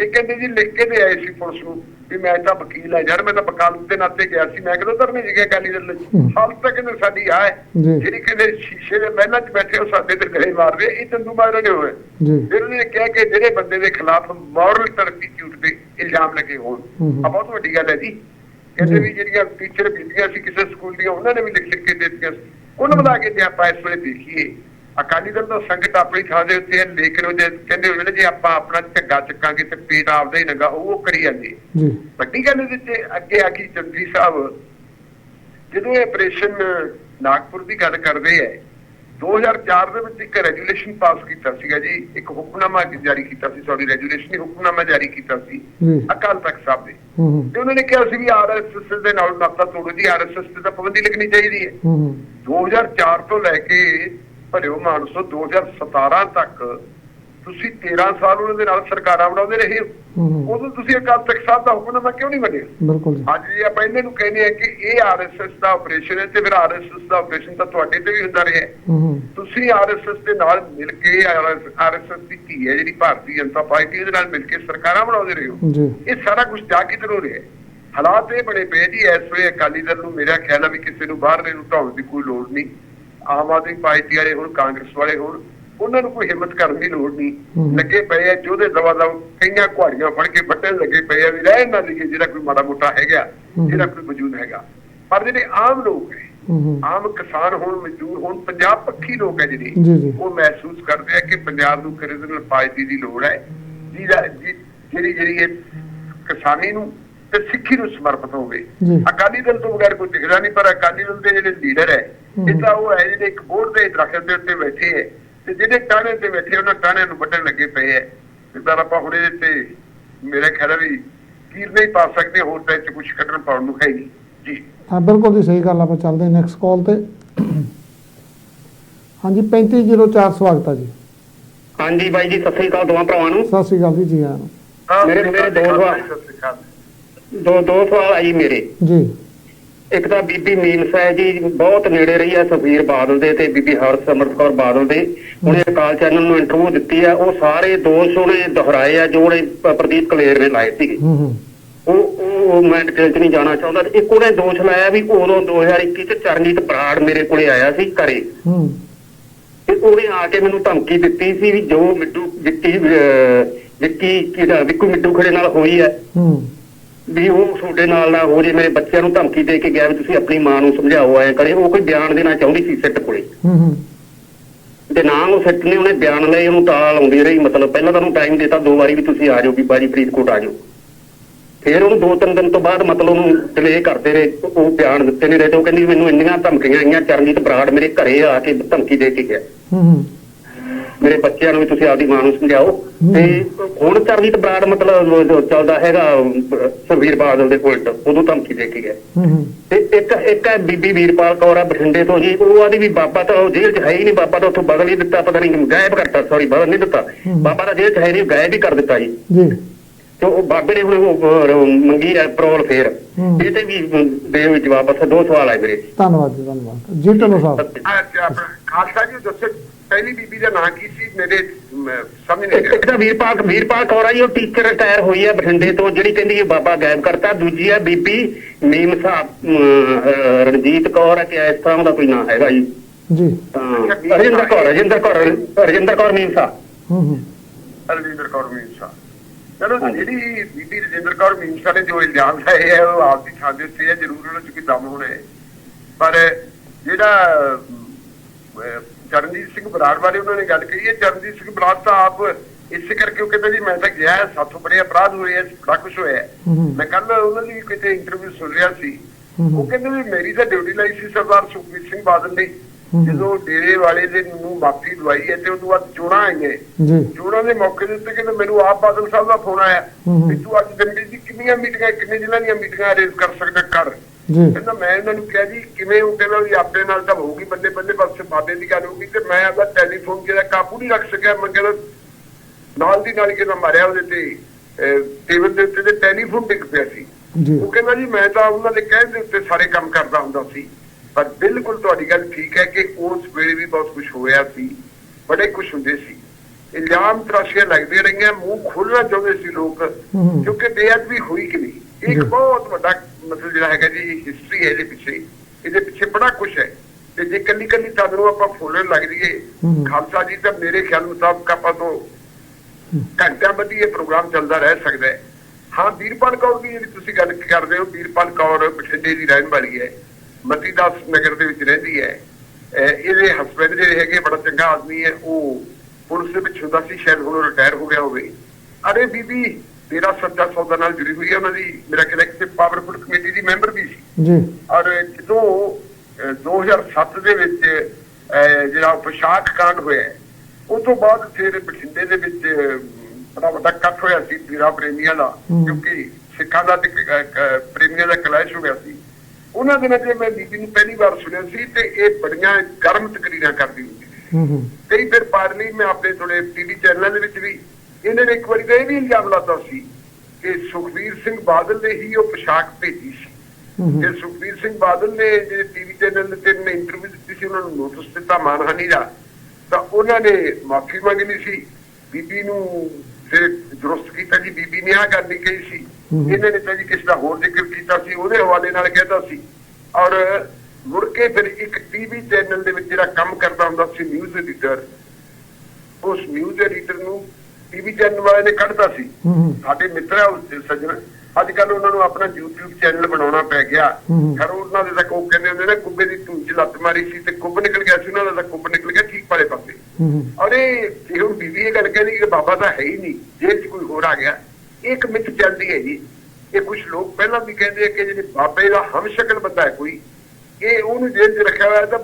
ਇਹ ਕਹਿੰਦੇ ਜੀ ਲਿਖ ਕੇ ਦੇ ਆਏ ਸੀ ਪੁਲਿਸ ਨੂੰ। ਵੀ ਮੈਂ ਤਾਂ ਵਕੀਲ ਆ ਯਾਰ ਮੈਂ ਤਾਂ ਵਕਾਲਤ ਦੇ ਨਾਤੇ ਗਿਆ ਸੀ ਮੈਂ ਕਦੋਂ ਧਰਨੇ ਜੀ ਗਿਆ ਅਕਾਲੀ ਦਲ ਵਿੱਚ ਹੂੰ। ਹਾਲ ਤੱਕ ਕਹਿੰਦੇ ਸਾਡੀ ਆ। ਜਿਹੜੀ ਕਹਿੰਦੇ ਸ਼ੀਸ਼ੇ ਦੇ ਮਹਿਲਾਂ 'ਚ ਬੈਠੇ ਉਹ ਸਾਡੇ ਤੇ ਗਲੇ ਮਾਰਦੇ ਇਹ ਚੰਦੂ ਮਾਰੇ ਨੇ ਹੋਏ ਜੀ ਫਿਰ ਉਹਨੇ ਕਿਹਾ ਕਿ ਜਿਹੜੇ ਬੰਦੇ ਦੇ ਖਿਲਾਫ ਮੋਰਲ ਟਰਪੀਟਿਊਟ ਦੇ ਇਲਜ਼ਾਮ ਲੱਗੇ ਹੋਣ। ਆ ਬਹੁਤ ਵੱਡੀ ਗੱਲ ਹੈ ਜੀ ਕਹਿੰਦੇ। ਵੀ ਜਿਹੜੀਆਂ ਟੀਚਰ ਬੀਬੀਆਂ ਸੀ ਕਿਸੇ ਸਕੂਲ ਦੀਆਂ ਉਹਨਾਂ ਨੇ ਵੀ ਲਿਖ ਲਿਖ ਕੇ ਦਿੱਤੀਆਂ ਉਹਨਾਂ ਬਣਾ ਕੇ ਜੇ ਆਪਾਂ ਇਸ ਵੇਲੇ ਦੇਖੀਏ ਅਕਾਲੀ ਦਲ ਦਾ ਸੰਗਠਨ ਆਪਣੀ ਥਾਂ ਦੇ ਉੱਤੇ ਹੈ ਲੇਕਿਨ ਉਹ ਜੇ ਕਹਿੰਦੇ ਨੇ ਜੇ ਆਪਾਂ ਆਪਣਾ ਝੱਗਾ ਚੱਕਾਂਗੇ ਤੇ ਪੇਟ ਆਪਦਾ ਹੀ ਨੰਗਾ ਉਹ ਕਰੀ ਜਾਂਦੇ ਜੀ। ਵੱਡੀ ਗੱਲ ਇਹਦੇ ਚ ਅੱਗੇ ਆ ਗਈ ਚੰਦੀ ਸਾਹਿਬ ਜਦੋਂ ਇਹ ਆਪਰੇਸ਼ਨ ਨਾਗਪੁਰ ਦੀ ਗੱਲ ਕਰਦੇ ਹੈ 2004 ਦੇ ਵਿੱਚ ਇੱਕ ਰੈਜੂਲੇਸ਼ਨ ਪਾਸ ਕੀਤਾ ਸੀਗਾ ਜੀ ਇੱਕ ਹੁਕਮਨਾਮਾ ਜਾਰੀ ਕੀਤਾ ਸੀ ਸੌਰੀ ਰੈਜੂਲੇਸ਼ਨ ਨਹੀਂ ਹੁਕਮਨਾਮਾ ਜਾਰੀ ਕੀਤਾ ਸੀ ਅਕਾਲ ਤਖਤ ਸਾਹਿਬ ਨੇ ਹੂੰ ਹੂੰ। ਤੇ ਉਹਨਾਂ ਨੇ ਕਿਹਾ ਸੀ ਵੀ ਆਰਐਸਐਸ ਦੇ ਨਾਲ ਨਾਤਾ ਤੋੜੋ ਜੀ ਆਰਐਸਐਸ ਤੇ ਤਾਂ ਪਾਬੰਦੀ ਲੱਗਣੀ ਚਾਹੀਦੀ ਹੈ। ਹੂੰ ਹੂੰ। 2004 ਤੋਂ ਲੈ ਕੇ ਭਰਿਓ ਮਾਨਸੋ 2017 ਤੱਕ ਤੁਸੀਂ 13 ਸਾਲ ਉਹਨਾਂ ਦੇ ਨਾਲ ਸਰਕਾਰਾਂ ਬਣਾਉਂਦੇ ਰਹੇ ਉਦੋਂ ਤੁਸੀਂ ਅਕਾਲ ਤਖਤ ਸਾਹਿਬ ਦਾ ਹੁਕਮਨਾਮਾ ਕਿਉਂ ਨਹੀਂ ਮੰਨਿਆ? ਬਿਲਕੁਲ ਜੀ। ਅੱਜ ਜੇ ਆਪਾਂ ਇਹਨਾਂ ਨੂੰ ਕਹਿੰਦੇ ਆ ਕਿ ਇਹ ਆਰਐਸਐਸ ਦਾ ਆਪਰੇਸ਼ਨ ਹੈ ਤੇ ਫਿਰ ਆਰਐਸਐਸ ਦਾ ਆਪਰੇਸ਼ਨ ਤਾਂ ਤੁਹਾਡੇ ਤੇ ਵੀ ਹੁੰਦਾ ਰਿਹਾ ਤੁਸੀਂ ਆਰਐਸਐਸ ਦੇ ਨਾਲ ਮਿਲ ਕੇ ਆਰਐਸਐਸ ਦੀ ਧੀ ਹੈ ਜਿਹੜੀ ਭਾਰਤੀ ਜਨਤਾ ਪਾਰਟੀ ਦੇ ਨਾਲ ਮਿਲ ਕੇ ਸਰਕਾਰਾਂ ਬਣਾਉਂਦੇ ਰਹੇ ਹੋ। ਇਹ ਸਾਰਾ ਕੁਝ ਜਾ ਕਿਧਰੋਂ ਰਿਹਾ ਹੈ? ਹਾਲਾਤ ਇਹ ਬਣੇ ਪਏ ਜੀ ਇਸ ਵੇਲੇ ਅਕਾਲੀ ਦਲ ਨੂੰ ਮੇਰਾ ਖਿਆਲ ਹੈ ਵੀ ਕਿਸੇ ਨੂੰ ਬਾਹਰਲੇ ਨੂੰ ਢਾਉਣ ਦੀ ਕੋਈ ਲੋੜ ਨਹੀਂ। ਆਮ ਆਦਮੀ ਪਾਰਟੀ ਵਾਲੇ ਹੁਣ ਕਾਂਗਰਸ ਵਾਲੇ ਹੁਣ ਉਹਨਾਂ ਨੂੰ ਕੋਈ ਹਿੰਮਤ ਕਰਨ ਦੀ ਲੋੜ ਨਹੀਂ। ਲੱਗੇ ਪਏ ਆ ਜੋਦੇ ਦਵਾ ਦਵ ਕਈਆਂ ਕੁਹਾੜੀਆਂ ਫੜ ਕੇ ਵੱਟਣ ਲੱਗੇ ਪਏ ਆ ਵੀ ਰਹਿ ਨਾ ਲਈਏ ਜਿਹੜਾ ਕੋਈ ਮਾੜਾ ਮੋਟਾ ਹੈਗਾ। ਜਿਹੜਾ ਕੋਈ ਵਜੂਦ ਹੈਗਾ ਪਰ ਜਿਹੜੇ ਆਮ ਲੋਕ ਨੇ ਆਮ ਕਿਸਾਨ ਹੋਣ ਮਜ਼ਦੂਰ ਹੋਣ ਪੰਜਾਬ ਪੱਖੀ ਲੋਕ ਹੈ ਜਿਹੜੇ ਉਹ ਮਹਿਸੂਸ ਕਰਦੇ ਆ ਕਿ ਪੰਜਾਬ ਨੂੰ ਕ੍ਰਿਮੀਨਲ ਪਾਰਟੀ ਦੀ ਲੋੜ ਹੈ ਜਿਹੜੀ ਜਿਹੜੀ ਇਹ ਕਿਸਾਨੀ ਨੂੰ ਤੇ ਸਿੱਖੀ ਨੂੰ ਸਮਰਪਿਤ ਹੋਵੇ। ਅਕਾਲੀ ਦਲ ਤੋਂ ਬਗੈਰ ਕੋਈ ਦਿਖਦਾ ਨਹੀਂ ਪਰ ਅਕਾਲੀ ਦਲ ਦੇ ਜਿਹੜੇ ਲੀਡਰ ਹੈ ਤਾਂ ਉਹ ਹੈ ਜਿਹੜੇ ਇੱਕ ਬੋਰਡ ਦੇ ਦਰਖਤ ਦੇ ਉੱਤੇ ਬੈਠੇ ਹੈ ਤੇ ਜਿਹੜੇ ਟਾਣੇ ਤੇ ਬੈਠੇ ਉਹਨਾਂ ਟਾਣਿਆਂ ਨੂੰ ਵੱਢਣ ਲੱਗੇ ਪਏ ਹੈ ਜਿੱਦਾਂ ਆਪਾਂ ਹੁਣ ਇਹਦੇ ਤੇ ਮੇਰੇ ਖਿਆਲ ਵੀ ਕੀਰ ਨਹੀਂ ਪਾ ਸਕਦੇ ਹੋਰ ਤਾਂ ਕੁਝ ਕੱਢਣ ਪਾਉਣ ਨੂੰ ਹੈ ਜੀ। ਹਾਂ ਬਿਲਕੁਲ ਜੀ ਸਹੀ ਗੱਲ ਆਪਾਂ ਚੱਲਦੇ ਨੈਕਸਟ ਕਾਲ ਤੇ। ਹਾਂਜੀ 3504 ਸਵਾਗਤ ਆ ਜੀ। ਹਾਂਜੀ ਬਾਈ ਜੀ ਸਤਿ ਸ੍ਰੀ ਅਕਾਲ ਦੋਵਾਂ ਭਰਾਵਾਂ ਨੂੰ। ਸਤਿ ਸ਼੍ਰੀ ਅਕਾਲ ਜੀ ਜੀ ਹਾਂ, ਮੇਰੇ- ਮੇਰੇ ਦੋ ਸਵਾਲ। ਦੋ ਦੋ ਸਵਾਲ ਆ ਜੀ ਮੇਰੇ। ਜੀ। ਇੱਕ ਤਾਂ ਬੀਬੀ ਮੀਨਸ ਹੈ ਜੀ ਬਹੁਤ ਨੇੜੇ ਰਹੀ ਹੈ ਸੁਖਬੀਰ ਬਾਦਲ ਦੇ ਤੇ ਬੀਬੀ ਹਰਸਿਮਰਤ ਕੌਰ ਬਾਦਲ ਦੇ। ਉਹਨੇ ਅਕਾਲ ਚੈਨਲ ਨੂੰ ਇੰਟਰਵਿਊ ਦਿੱਤੀ ਆ। ਉਹ ਸਾਰੇ ਦੋਸ਼ ਉਹਨੇ ਦੁਹਰਾਏ ਆ ਜੋ ਉਹਨੇ ਪ੍ਰਦੀਪ ਕਲੇਰ ਨੇ ਲਾਏ ਸੀਗੇ। ਉਹ ਉਹ ਮੈਂ ਡਿਟੇਲ ਚ ਨਹੀਂ ਜਾਣਾ ਚਾਹੁੰਦਾ। ਤੇ ਇੱਕ ਉਹਨੇ ਦੋਸ਼ ਲਾਇਆ ਵੀ ਉਦੋਂ 2021 ਚ ਚਰਨਜੀਤ ਬਰਾੜ ਮੇਰੇ ਕੋਲੇ ਆਇਆ ਸੀ ਘਰੇ। ਤੇ ਉਹਨੇ ਆ ਕੇ ਮੈਨੂੰ ਧਮਕੀ ਦਿੱਤੀ ਸੀ ਵੀ ਜੋ ਮਿੱਟੂ ਵਿੱਕੀ ਵਿੱਕੀ ਕਿਹਦਾ ਵਿੱਕੂ ਮਿੱਟੂ ਖੜੇ ਨਾਲ ਹੋਈ ਹੂੰ। ਵੀ ਉਹ ਤੁਹਾਡੇ ਨਾਲ ਨਾ ਹੋ ਜੇ ਮੇਰੇ ਬੱਚਿਆਂ ਨੂੰ ਧਮਕੀ ਦੇ ਕੇ ਗਿਆ ਵੀ ਤੁਸੀਂ ਆਪਣੀ ਮਾਂ ਨੂੰ ਸਮਝਾਓ ਐ ਕਰੇ। ਉਹ ਕੋਈ ਬਿਆਨ ਦੇਣਾ ਚਾਹੁੰਦੀ ਸੀ ਸਿੱਟ ਕੋਲੇ। ਹੂੰ ਹੂੰ। ਤੇ ਨਾ ਉਹ ਸਿੱਟ ਨੇ ਉਹਨੇ ਬਿਆਨ ਲਏ ਉਹਨੂੰ ਟਾਲ ਆਉਂਦੀ ਰਹੀ ਮਤਲਬ ਪਹਿਲਾਂ ਤਾਂ ਉਹਨੂੰ ਟਾਈਮ ਦਿੱਤਾ ਦੋ ਵਾਰੀ ਵੀ ਤੁਸੀਂ ਆ ਜਾਓ ਵੀ ਬਾਜੀ ਫਰੀਦਕੋਟ ਆ ਜਾਓ। ਫਿਰ ਉਹਨੂੰ ਦੋ ਤਿੰਨ ਦਿਨ ਤੋਂ ਬਾਅਦ ਮਤਲਬ ਉਹਨੂੰ ਡਿਲੇ ਕਰਦੇ ਰਹੇ ਉਹ ਬਿਆਨ ਦਿੱਤੇ ਨਹੀਂ ਰਹੇ ਤੇ ਉਹ ਕਹਿੰਦੀ ਮੈਨੂੰ ਇੰਨੀਆਂ ਧਮਕੀਆਂ ਆਈਆਂ ਚਰਨਜੀਤ ਬਰਾੜ ਮੇਰੇ ਘਰੇ ਆ ਕੇ ਧਮਕੀ ਦੇ ਕੇ ਗਿਆ। ਹੂੰ ਹੂੰ। ਮੇਰੇ ਬੱਚਿਆਂ ਨੂੰ ਵੀ ਤੁਸੀਂ ਆਪਦੀ ਮਾਂ ਨੂੰ ਸਮਝਾਓ। ਤੇ ਹੁਣ ਚਰਨਜੀਤ ਬਰਾੜ ਮਤਲਬ ਚੱਲਦਾ ਹੈਗਾ ਸੁਖਬੀਰ ਬਾਦਲ ਦੇ ਉਲਟ ਉਦੋਂ ਧਮਕੀ ਦੇ ਕੇ ਗਿਆ ਤੇ ਇੱਕ ਇੱਕ ਹੈ ਬੀਬੀ ਵੀਰਪਾਲ ਕੌਰ ਆ ਬਠਿੰਡੇ ਤੋਂ ਜੀ ਉਹ ਆਦੀ ਵੀ ਬਾਬਾ ਤਾਂ ਉਹ ਜੇਲ੍ਹ 'ਚ ਹੈ ਹੀ ਨਹੀਂ ਬਾਬਾ ਤਾਂ ਉੱਥੋਂ ਬਦਲ ਹੀ ਦਿੱਤਾ ਪਤਾ ਨਹੀਂ ਗਾਇਬ ਕਰਤਾ ਸੌਰੀ ਬਦਲ ਨਹੀਂ ਦਿੱਤਾ। ਬਾਬਾ ਤਾਂ ਜੇਲ੍ਹ 'ਚ ਹੈ ਨਹੀਂ ਗਾਇਬ ਹੀ ਕਰ ਦਿੱਤਾ ਜੀ। ਜੀ। ਤੇ ਉਹ ਬਾਬੇ ਨੇ ਹੁਣ ਮੰਗੀ ਹੈ ਪਰੋਲ ਫੇਰ। ਇਹ ਤੇ ਵੀ ਦੇ ਵਿੱਚ ਜਵਾਬ ਬਸ ਦੋ ਸਵਾਲ ਆਏ ਮੇਰੇ। ਧੰਨਵਾਦ ਜੀ ਧੰਨਵਾਦ। ਜੀ ਢਿੱਲੋਂ ਸਾਹਿਬ ਖਾਲਸਾ ਜੀ ਦੱਸੋ ਪਹਿਲੀ ਬੀਬੀ ਦਾ ਨਾਂ ਕੀ ਸੀ? ਮੇਰੇ ਸਮਝ ਨਹੀਂ ਇੱਕ ਇੱਕ ਤਾਂ ਵੀਰਪਾਲ ਵੀਰਪਾਲ ਕੌਰ ਆ ਜੀ ਉਹ ਟੀਚਰ ਰਿਟਾਇਰ ਹੋਈ ਹੈ ਬਠਿੰਡੇ ਤੋਂ ਜਿਹੜੀ ਕਹਿੰਦੀ ਇਹ ਬਾਬਾ ਗਾਇਬ ਕਰਤਾ। ਦੂਜੀ ਹੈ ਬੀਬੀ ਮੀਮ ਸਾਹਿਬ ਰਣਜੀਤ ਕੌਰ ਹੈ ਕਿ ਇਸ ਤਰ੍ਹਾਂ ਦਾ ਕੋਈ ਨਾਂ ਹੈਗਾ ਜੀ? ਜੀ। ਤਾਂ ਰਜਿੰਦਰ ਕੌਰ ਰਜਿੰਦਰ ਕੌਰ ਰਜਿੰਦਰ ਕੌਰ ਮੀਮ ਸਾਹਿਬ ਹੂੰ ਹੂੰ। ਰਜਿੰਦਰ ਕੌਰ ਮੀਨਸਾ ਚਲੋ ਹਾਂਜੀ। ਜਿਹੜੀ ਬੀਬੀ ਰਜਿੰਦਰ ਕੌਰ ਮੀਨਸਾ ਨੇ ਜੋ ਇਲਜ਼ਾਮ ਲਾਏ ਹੈ ਉਹ ਆਪ ਦੀ ਥਾਂ ਦੇ ਉੱਤੇ ਹੈ ਜ਼ਰੂਰ ਉਹਨਾਂ 'ਚ ਕੋਈ ਦਮ ਹੋਣਾ ਹੈ। ਪਰ ਜਿਹੜਾ ਚਰਨਜੀਤ ਸਿੰਘ ਬਰਾੜ ਬਾਰੇ ਉਹਨਾਂ ਨੇ ਗੱਲ ਕਹੀ ਹੈ। ਚਰਨਜੀਤ ਸਿੰਘ ਬਰਾੜ ਤਾਂ ਆਪ ਇਸੇ ਕਰਕੇ ਉਹ ਕਹਿੰਦਾ ਜੀ ਮੈਂ ਤਾਂ ਗਿਆ ਸਾਥੋਂ ਬੜੇ ਅਪਰਾਧ ਹੋਏ ਐ ਬੜਾ ਕੁਝ ਹੋਇਆ ਮੈਂ ਕੱਲ ਉਹਨਾਂ ਦੀ ਕਿਤੇ ਇੰਟਰਵਿਊ ਸੁਣ ਰਿਹਾ ਸੀ। ਉਹ ਕਹਿੰਦੇ ਵੀ ਮੇਰੀ ਤਾਂ ਡਿਊਟੀ ਲਾਈ ਸੀ ਸਰਦਾਰ ਸੁਖਬੀਰ ਸਿੰਘ ਬਾਦਲ ਨੇ। ਜਦੋਂ ਡੇਰੇ ਵਾਲੇ ਦੇ ਨੂੰ ਮਾਫੀ ਦਵਾਈ ਹੈ ਤੇ ਉਦੋਂ ਬਾਅਦ ਚੋਣਾਂ ਆਈਆਂ ਜੀ। ਚੋਣਾਂ ਦੇ ਮੌਕੇ ਦੇ ਉੱਤੇ ਕਹਿੰਦੇ ਮੈਨੂੰ ਆਪ ਬਾਦਲ ਸਾਹਿਬ ਦਾ ਫੋਨ ਆਇਆ। ਵੀ ਤੂੰ ਅੱਜ ਦਿੱਲੀ ਦੀ ਕਿੰਨੀਆਂ ਮੀਟਿੰਗਾਂ ਕਿੰਨੇ ਜ਼ਿਲ੍ਹਿਆਂ ਦੀਆਂ ਮੀਟਿੰਗਾਂ ਅਰੇਂਜ ਕਰ ਸਕਦਾ ਕਰ ਜੀ। ਕਹਿੰਦਾ ਮੈਂ ਇਹਨਾਂ ਨੂੰ ਕਿਹਾ ਜੀ ਕਿਵੇਂ ਉਹ ਕਹਿੰਦਾ ਵੀ ਆਪਣੇ ਨਾਲ ਤਾਂ ਹੋਊਗੀ ਬੰਦੇ ਬੰਦੇ ਬਸ ਬਾਬੇ ਦੀ ਗੱਲ ਹੋਊਗੀ ਤੇ ਮੈਂ ਆਪਦਾ ਟੈਲੀਫੋਨ ਜਿਹੜਾ ਕਾਬੂ ਨਹੀਂ ਰੱਖ ਸਕਿਆ ਮੈਂ ਕਹਿੰਦਾ ਨਾਲ ਦੀ ਨਾਲ ਹੀ ਕਹਿੰਦਾ ਮਾਰਿਆ ਉਹਦੇ ਤੇ ਟੇਬਲ ਦੇ ਉੱਤੇ ਤੇ ਟੈਲੀਫੋਨ ਡਿੱਗ ਪਿਆ ਸੀ। ਉਹ ਕਹਿੰਦਾ ਜੀ ਮੈਂ ਤਾਂ ਉਹਨਾਂ ਦੇ ਕਹਿਣ ਦੇ ਉੱਤੇ ਸਾਰੇ ਕੰਮ ਕਰਦਾ ਹੁੰਦਾ ਸੀ ਪਰ ਬਿਲਕੁਲ ਤੁਹਾਡੀ ਗੱਲ ਠੀਕ ਹੈ ਕਿ ਉਸ ਵੇਲੇ ਵੀ ਬਹੁਤ ਕੁਝ ਹੋਇਆ ਸੀ ਬੜੇ ਕੁਝ ਹੁੰਦੇ ਸੀ। ਇਲਜ਼ਾਮ ਤਰਾਸ਼ੀਆਂ ਲੱਗਦੇ ਰਹੀਆਂ ਮੂੰਹ ਖੋਲਣਾ ਚਾਹੁੰਦੇ ਸੀ ਲੋਕ। ਕਿਉਂਕਿ ਬੇਅਦਬੀ ਹੋਈ ਕਿ ਨਹੀਂ? ਇੱਕ। ਬਹੁਤ ਵੱਡਾ ਮਤਲਬ ਜਿਹੜਾ ਹੈਗਾ ਜੀ ਹਿਸਟਰੀ ਹੈ ਇਹਦੇ ਪਿੱਛੇ ਇਹਦੇ ਪਿੱਛੇ ਬੜਾ ਕੁਝ ਹੈ। ਤੇ ਜੇ ਕੱਲੀ ਕੱਲੀ ਤਦ ਨੂੰ ਆਪਾਂ ਫੋਲਣ ਲੱਗ ਜਾਈਏ ਹੂੰ। ਖਾਲਸਾ ਜੀ ਤਾਂ ਮੇਰੇ ਖਿਆਲ ਮੁਤਾਬਕ ਆਪਾਂ ਤੋਂ ਘੰਟਿਆਂ ਬੱਧੀ ਇਹ ਪ੍ਰੋਗਰਾਮ ਚੱਲਦਾ ਰਹਿ ਸਕਦਾ ਹੈ। ਹਾਂ ਵੀਰਪਾਲ ਕੌਰ ਦੀ ਜਿਹੜੀ ਤੁਸੀਂ ਗੱਲ ਕਰਦੇ ਹੋ ਵੀਰਪਾਲ ਕੌਰ ਬਠਿੰਡੇ ਦੀ ਰਹਿਣ ਵਾਲੀ ਹੈ। ਮਤੀਦਾਸ ਨਗਰ ਦੇ ਵਿੱਚ ਰਹਿੰਦੀ ਹੈ। ਇਹਦੇ ਹਸਬੰਡ ਜਿਹੜੇ ਹੈਗੇ ਬੜਾ ਚੰਗਾ ਆਦਮੀ ਹੈ। ਉਹ ਪੁਲਿਸ ਦੇ ਵਿੱਚ ਹੁੰਦਾ ਸੀ ਸ਼ਾਇਦ ਹੁਣ ਰਿਟਾਇਰ ਹੋ ਗਿਆ ਹੋਵੇ। ਅਰੇ ਬੀਬੀ ਤੇਰਾ ਸੱਚਾ ਸੌਦਾ ਨਾਲ ਜੁੜੀ ਹੋਈ ਹੈ ਉਹਨਾਂ ਦੀ ਮੇਰਾ ਖਿਆਲ ਹੈ ਕਿ ਪਾਵਰਫੁਲ ਕਮੇਟੀ ਦੀ ਮੈਂਬਰ ਵੀ ਸੀ। ਜੀ। ਔਰ ਜਦੋਂ ਅਹ, 2007 ਦੇ ਵਿੱਚ ਜਿਹੜਾ ਪੋਸ਼ਾਕ ਕਾਂਡ ਹੋਇਆ ਉਹ ਤੋਂ ਬਾਅਦ ਫਿਰ ਬਠਿੰਡੇ ਦੇ ਵਿੱਚ ਬੜਾ ਵੱਡਾ ਇਕੱਠ ਹੋਇਆ ਸੀ ਪੀਰਾ ਪ੍ਰੇਮੀਆਂ ਦਾ। ਕਿਉਂਕਿ ਸਿੱਖਾਂ ਦਾ ਤੇ ਪ੍ਰੇਮੀਆਂ ਦਾ ਕਲੈਸ਼ ਹੋ ਗਿਆ ਸੀ। ਉਹਨਾਂ ਦਿਨਾਂ 'ਚ ਮੈਂ ਬੀਬੀ ਨੂੰ ਪਹਿਲੀ ਵਾਰ ਸੁਣਿਆ ਸੀ ਤੇ ਇਹ ਬੜੀਆਂ ਗਰਮ ਤਕਰੀਰਾਂ ਕਰਦੀ ਹੁੰਦੀ ਸੀ। ਹੂੰ ਹੂੰ। ਕਈ ਫਿਰ ਪਾਰਲੀ ਮੈਂ ਆਪਣੇ ਥੋੜੇ ਟੀਵੀ ਚੈਨਲਾਂ ਦੇ ਵਿੱਚ ਵੀ ਇਹਨਾਂ ਨੇ ਇੱਕ ਵਾਰੀ ਤਾਂ ਇਹ ਵੀ ਇਲਜ਼ਾਮ ਲਾਤਾ ਸੀ ਕਿ ਸੁਖਬੀਰ ਸਿੰਘ ਬਾਦਲ ਨੇ ਹੀ ਉਹ ਪੋਸ਼ਾਕ ਭੇਜੀ ਸੀ। ਤੇ ਸੁਖਬੀਰ ਸਿੰਘ ਬਾਦਲ ਨੇ ਜਿਹੜੇ ਟੀਵੀ ਚੈਨਲ ਤੇ ਨੇ ਇੰਟਰਵਿਊ ਦਿੱਤੀ ਸੀ ਉਹਨਾਂ ਨੂੰ ਨੋਟਿਸ ਦਿੱਤਾ ਮਾਨਹਾਨੀ ਦਾ। ਤਾਂ ਉਹਨਾਂ ਨੇ ਮਾਫੀ ਮੰਗਣੀ ਸੀ। ਬੀਬੀ ਨੂੰ ਫਿਰ ਦਰੁਸਤ ਕੀਤਾ ਜੀ। ਬੀਬੀ ਨੇ ਆਹ ਗੱਲ ਨਹੀਂ ਕਹੀ ਸੀ। ਇਹਨਾਂ ਨੇ ਤਾਂ ਜੀ ਕਿਸ ਦਾ ਹੋਰ ਜ਼ਿਕਰ ਕੀਤਾ ਸੀ ਉਹਦੇ ਹਵਾਲੇ ਨਾਲ ਕਹਿਤਾ ਸੀ। ਔਰ ਮੁੜ ਕੇ ਫਿਰ ਇੱਕ ਟੀਵੀ ਚੈਨਲ ਦੇ ਵਿੱਚ ਜਿਹੜਾ ਕੰਮ ਕਰਦਾ ਹੁੰਦਾ ਸੀ ਨਿਊਜ਼ ਐਡੀਟਰ ਉਸ ਨਿਊਜ਼ ਐਡੀਟਰ ਨੂੰ ਟੀਵੀ ਚੈਨਲ ਵਾਲੇ ਨੇ ਕੱਢਤਾ ਸੀ। ਸਾਡੇ ਮਿੱਤਰ ਆ ਉਸ ਸੱਜਣ। ਅੱਜ ਕੱਲ ਉਹਨਾਂ ਨੂੰ ਆਪਣਾ YouTube ਚੈਨਲ ਬਣਾਉਣਾ ਪੈ ਗਿਆ। ਖਰ ਉਹਨਾਂ ਦੇ ਤਾਂ ਉਹ ਕਹਿੰਦੇ ਹੁੰਦੇ ਨੇ ਕੁੱਬੇ ਦੀ ਧੂੰ ਚ ਲੱਤ ਮਾਰੀ ਸੀ ਤੇ ਕੁੱਬ ਨਿਕਲ ਗਿਆ ਸੀ ਉਹਨਾਂ ਦਾ ਤਾਂ ਕੁੱਬ ਨਿਕਲ ਗਿਆ ਠੀਕ ਵਾਲੇ ਪਾਸੇ। ਔਰ ਇਹ ਹੁਣ ਬੀਬੀ ਇਹ ਗੱਲ ਕਹਿੰਦੀ ਕਿ ਬਾਬਾ ਤਾਂ ਹੈ ਹੀ ਨਹੀਂ 'ਚ ਕੋਈ ਹੋਰ ਆ ਗਿਆ। ਇੱਕ ਮਿੱਥ ਚੱਲਦੀ ਹੈ ਜੀ। ਇਹ ਕੁਝ ਲੋਕ ਪਹਿਲਾਂ ਵੀ ਕਹਿੰਦੇ ਆ ਕਿ ਜਿਹੜੇ ਬਾਬੇ ਦਾ ਹਮਸ਼ਕਲ ਬੰਦਾ ਹੈ ਕੋਈ ਇਹ ਉਹਨੂੰ ਜੇਲ੍ਹ 'ਚ ਰੱਖਿਆ ਹੋਇਆ ਤਾਂ